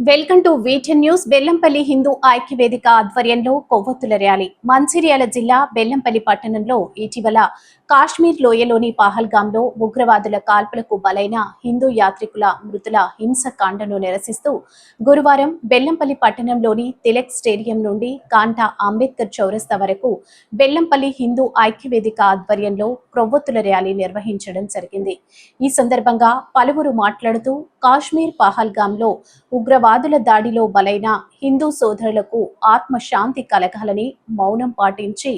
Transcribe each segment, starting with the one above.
Welcome to V ten news Bellampalli Hindu Aikya Vedika ఆధ్వర్యంలో కొవ్వొత్తుల rally. Mancherial జిల్లా బెల్లంపల్లి పట్టణంలో ఇటీవల కాశ్మీర్ లోయలోని పహల్గాంలో ఉగ్రవాదుల కాల్పులకు బలైన హిందూ యాత్రికుల మృతుల హింసకాండను నిరసిస్తూ గురువారం బెల్లంపల్లి పట్టణంలోని తిలక్ స్టేడియం నుండి కాంటా అంబేద్కర్ చౌరస్తా వరకు బెల్లంపల్లి హిందూ ఐక్యవేదిక ఆధ్వర్యంలో ప్రొవ్వొత్తుల ర్యాలీ నిర్వహించడం జరిగింది. ఈ సందర్భంగా పలువురు మాట్లాడుతూ కాశ్మీర్ పహల్గాంలో ఉగ్రవాదుల దాడిలో బలైన హిందూ సోదరులకు ఆత్మశాంతి కలగాలని మౌనం పాటించి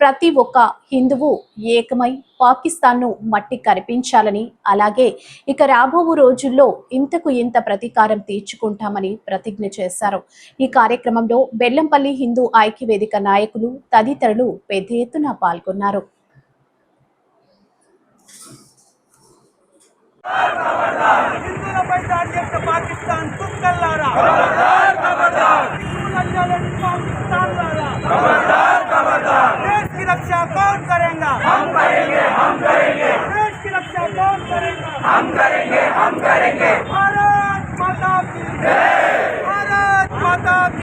ప్రతి ఒక్క హిందువు ఏక ఏకమై పాకిస్తాన్ను మట్టి కనిపించాలని అలాగే ఇక రాబోవు రోజుల్లో ఇంతకు ఇంత ప్రతీకారం తీర్చుకుంటామని ప్రతిజ్ఞ చేశారు. ఈ కార్యక్రమంలో బెల్లంపల్లి హిందూ ఐక్యవేదిక నాయకులు తదితరులు పెద్ద ఎత్తున పాల్గొన్నారు. పాకిస్తాన్ దేశ రక్ష करेगा हम करेंगे हम करेंगे देश की रक्षा कौन करेगा हम करेंगे हम करेंगे भारत माता की जय भारत माता की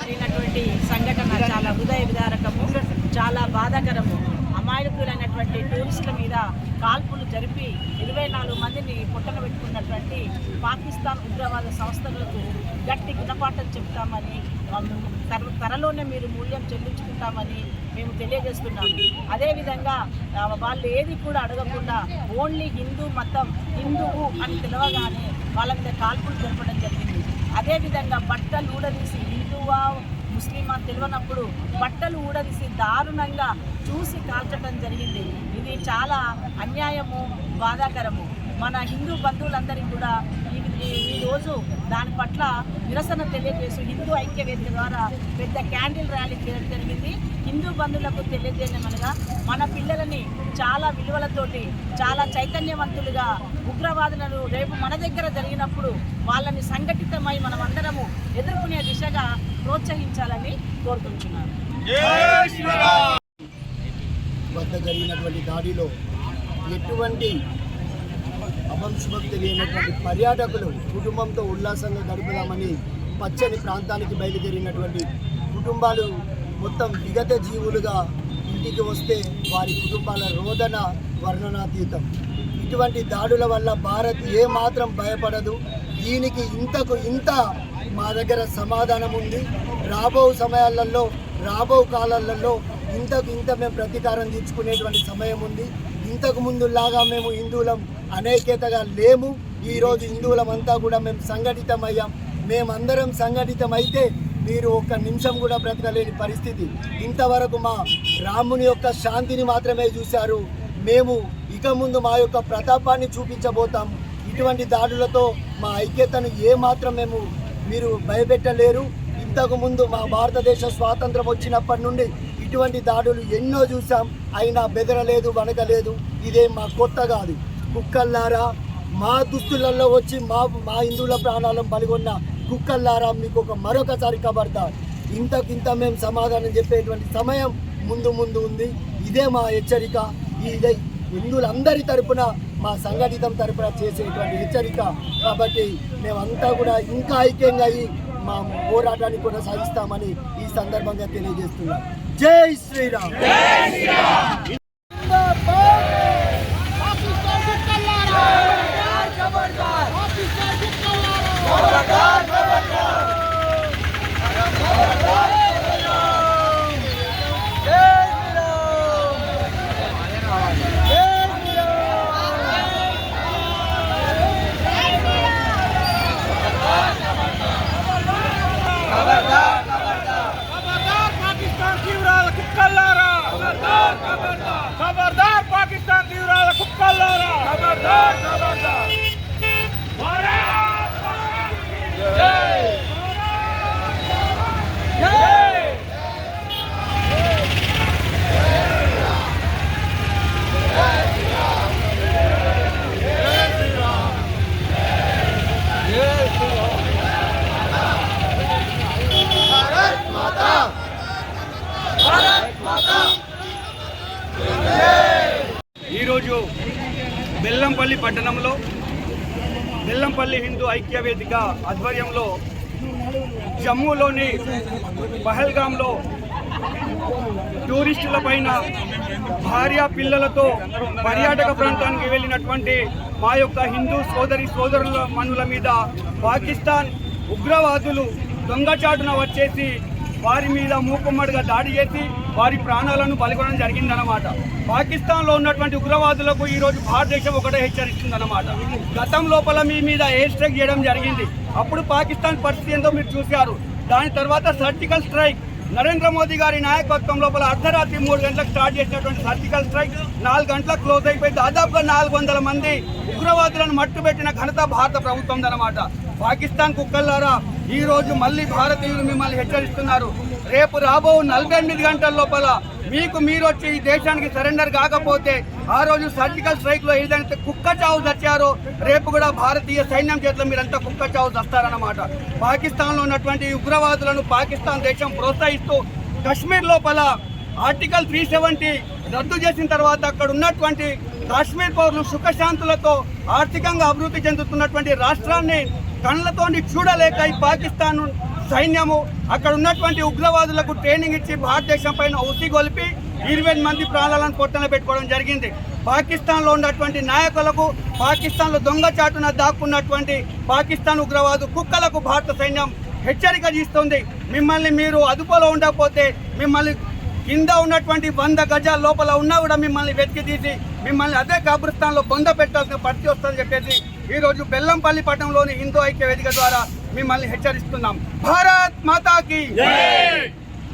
జరిగినటువంటి సంఘటన చాలా హృదయ విదారకము చాలా బాధాకరము అమాయకులైనటువంటి టూరిస్టుల మీద కాల్పులు జరిపి ఇరవై నాలుగు మందిని పుట్టన పెట్టుకున్నటువంటి పాకిస్తాన్ ఉగ్రవాద సంస్థలకు గట్టి గుణపాఠం చెప్తామని తర- త్వరలోనే మీరు మూల్యం చెల్లించుకుంటామని మేము తెలియజేస్తున్నాము. అదేవిధంగా వాళ్ళు ఏది కూడా అడగకుండా ఓన్లీ హిందూ మతం హిందువు అని తెలవగానే వాళ్ళ మీద కాల్పులు జరపడం జరిగింది. అదేవిధంగా బట్టలు ఊడదీసి హిందువా ముస్లిమా తెలియనప్పుడు బట్టలు ఊడదీసి దారుణంగా చూసి కాల్చడం జరిగింది. ఇది చాలా అన్యాయము బాధాకరము. మన హిందూ బంధువులందరికీ కూడా ఈ ఈ- ఈ రోజు దాని పట్ల నిరసన తెలియజేస్తూ హిందూ ఐక్యవేదిక ద్వారా పెద్ద క్యాండిల్ ర్యాలీ చేయడం జరిగింది. హిందూ బంధువులకు తెలియజేయమనగా మన పిల్లలని చాలా విలువలతోటి చాలా చైతన్యవంతులుగా ఉగ్రవాదులను రేపు మన దగ్గర జరిగినప్పుడు వాళ్ళని సంఘటితమై మనమందరము ఎదుర్కొనే దిశగా ప్రోత్సహించాలని కోరుకుంటున్నాను. వద్ద జరిగినటువంటి దాడిలో ఎటువంటి అభంశుభం తెలియనటువంటి పర్యాటకులు కుటుంబంతో ఉల్లాసంగా గడుపుదామని పచ్చని ప్రాంతానికి బయలుదేరినటువంటి కుటుంబాలు మొత్తం విగత జీవులుగా ఇంటికి వస్తే వారి కుటుంబాల రోదన వర్ణనాతీతం. ఇటువంటి దాడుల వల్ల భారత్ ఏమాత్రం భయపడదు. దీనికి ఇంతకు ఇంత మా దగ్గర సమాధానం ఉంది. రాబో సమయాలలో రాబో కాలాలలో ఇంతకు ఇంత మేము ప్రతీకారం తీర్చుకునేటువంటి సమయం ఉంది. ఇంతకు ముందులాగా మేము హిందువులం అనేకతగా లేము. ఈరోజు హిందువులమంతా కూడా మేము సంఘటితమయ్యాం. మేమందరం సంఘటితమైతే మీరు ఒక్క నిమిషం కూడా బ్రతకలేని పరిస్థితి. ఇంతవరకు మా రాముని యొక్క శాంతిని మాత్రమే చూశారు. మేము ఇక ముందు మా యొక్క ప్రతాపాన్ని చూపించబోతాం. ఇటువంటి దాడులతో మా ఐక్యతను ఏ మాత్రం మేము మీరు భయపెట్టలేరు. ఇంతకుముందు మా భారతదేశ స్వాతంత్రం వచ్చినప్పటి నుండి ఇటువంటి దాడులు ఎన్నో చూసాం అయినా బెదరలేదు వనకలేదు ఇదేం మా కొత్త కాదు. కుక్కల్లారా మా దుస్తులలో వచ్చి మా మా హిందువుల ప్రాణాలను పలుగొన్న కుక్కల్లారా మీకు ఒక మరొకసారి కబడతా ఇంతకింత మేము సమాధానం చెప్పేటువంటి సమయం ముందు ముందు ఉంది. ఇదే మా హెచ్చరిక. ఇదే హిందువులందరి తరపున మా సంఘటితం తరపున చేసేటువంటి హెచ్చరిక. కాబట్టి మేమంతా కూడా ఇంకా ఐక్యంగా అయ్యి మా పోరాటాన్ని కొనసాగిస్తామని ఈ సందర్భంగా తెలియజేస్తున్నాం. జై శ్రీరామ్. పట్టణంలో బెల్లంపల్లి హిందూ ఐక్య వేదిక ఆధ్వర్యంలో జమ్మూలోని పహల్గాంలో టూరిస్టుల పైన భార్య పిల్లలతో పర్యాటక ప్రాంతానికి వెళ్ళినటువంటి మా యొక్క హిందూ సోదరి సోదరుల మనుల మీద పాకిస్తాన్ ఉగ్రవాదులు దొంగచాటున వచ్చేసి వారి మీద మూకుమ్మడిగా దాడి చేసి వారి ప్రాణాలను బలిగొనడం జరిగిందన్నమాట. పాకిస్తాన్లో ఉన్నటువంటి ఉగ్రవాదులకు ఈరోజు భారతదేశం ఒకటే హెచ్చరిస్తుందన్నమాట. గతం లోపల మీ మీద ఎయిర్ స్ట్రైక్ చేయడం జరిగింది. అప్పుడు పాకిస్తాన్ పరిస్థితి ఏందో మీరు చూశారు. దాని తర్వాత సర్జికల్ స్ట్రైక్. నరేంద్ర మోదీ గారి నాయకత్వం లోపల అర్ధరాత్రి మూడు గంటలకు స్టార్ట్ చేసినటువంటి సర్జికల్ స్ట్రైక్. నాలుగు గంటలకు క్లోజ్ అయిపోయి దాదాపుగా నాలుగు వందల మంది ఉగ్రవాదులను మట్టుబెట్టిన ఘనత భారత ప్రభుత్వం అన్నమాట పాకిస్తాన్ కుక్కల్లారా ఈరోజు మళ్ళీ భారతీయులు మిమ్మల్ని హెచ్చరిస్తున్నారు. రేపు రాబో నలభై ఎనిమిది గంటల లోపల మీకు మీరు వచ్చి ఈ దేశానికి సరెండర్ కాకపోతే ఆ రోజు సర్జికల్ స్ట్రైక్లో ఏదైతే కుక్క చావు చచ్చారో రేపు కూడా భారతీయ సైన్యం చేతిలో మీరంతా కుక్క చావు చస్తారన్నమాట. పాకిస్తాన్లో ఉన్నటువంటి ఉగ్రవాదులను పాకిస్తాన్ దేశం ప్రోత్సహిస్తూ కశ్మీర్ లోపల ఆర్టికల్ త్రీ సెవెంటీ రద్దు చేసిన తర్వాత అక్కడ ఉన్నటువంటి కాశ్మీర్ పౌరులు సుఖశాంతులతో ఆర్థికంగా అభివృద్ధి చెందుతున్నటువంటి రాష్ట్రాన్ని కళ్ళతోని చూడలేక ఈ పాకిస్తాన్ సైన్యము అక్కడ ఉన్నటువంటి ఉగ్రవాదులకు ట్రైనింగ్ ఇచ్చి భారతదేశం పైన ఉసిగొలిపి ఇరవై మంది ప్రాణాలను పొట్టన పెట్టుకోవడం జరిగింది. పాకిస్తాన్లో ఉన్నటువంటి నాయకులకు పాకిస్తాన్లో దొంగచాటున దాక్కున్నటువంటి పాకిస్తాన్ ఉగ్రవాదు కుక్కలకు భారత సైన్యం హెచ్చరిక చేస్తుంది. మిమ్మల్ని మీరు అదుపులో ఉండకపోతే మిమ్మల్ని కింద ఉన్నటువంటి వంద గజాల లోపల ఉన్నా కూడా మిమ్మల్ని వెతికి తీసి మిమ్మల్ని అదే కబ్రిస్తాన్లో బొంద పెట్టాల్సిన పరిస్థితి వస్తుందని చెప్పేసి ఈరోజు బెల్లంపల్లి పట్టణంలోని హిందూ ఐక్య వేదిక ద్వారా మిమ్మల్ని హెచ్చరిస్తున్నాం. భారత్ మాతాకి